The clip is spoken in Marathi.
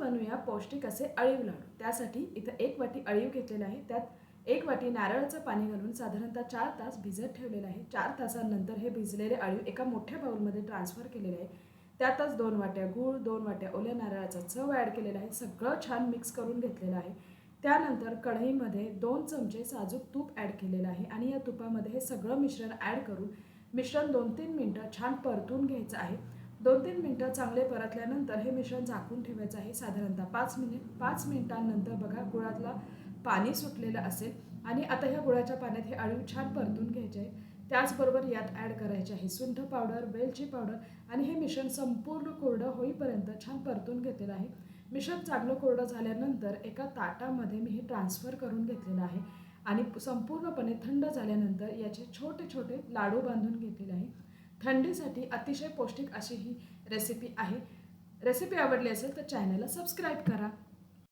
बनवूया पौष्टिक असे अळीव लाडू. त्यासाठी इथं एक वाटी अळीव घेतलेला आहे. त्यात एक वाटी नारळाचं पाणी घालून साधारणतः चार तास भिजत ठेवलेलं आहे. चार तासानंतर हे भिजलेले अळीव एका मोठ्या बाऊलमध्ये ट्रान्सफर केलेले आहे. त्यातच दोन वाट्या गूळ दोन वाट्या ओल्या नारळाचा चव ॲड केलेला आहे. सगळं छान मिक्स करून घेतलेलं आहे. त्यानंतर कढईमध्ये दोन चमचे साजूक तूप ॲड केलेलं आहे आणि या तुपामध्ये हे सगळं मिश्रण ॲड करून मिश्रण दोन तीन मिनटं छान परतून घ्यायचं आहे. दोन तीन मिनटं चांगले परतल्यानंतर हे मिश्रण झाकून ठेवायचं आहे साधारणतः पाच मिनिट पाच मिनिटांनंतर बघा गुळातला पाणी सुटलेलं असेल. आणि आता ह्या गुळाच्या पाण्यात हे अळीव छान परतून घ्यायचे आहे. त्याचबरोबर यात ॲड करायचे आहे सुंठ पावडर वेलची पावडर आणि हे मिश्रण संपूर्ण कोरडं होईपर्यंत छान परतून घेतलेलं आहे. मिश्रण चांगलं कोरडं झाल्यानंतर एका ताटामध्ये मी हे ट्रान्सफर करून घेतलेलं आहे. आणि संपूर्णपणे थंड झाल्यानंतर याचे छोटे छोटे लाडू बांधून घेतलेले आहे. थंडीसाठी अतिशय पौष्टिक अशी ही रेसिपी आहे. रेसिपी आवडली असेल तर चॅनलला सबस्क्राईब करा.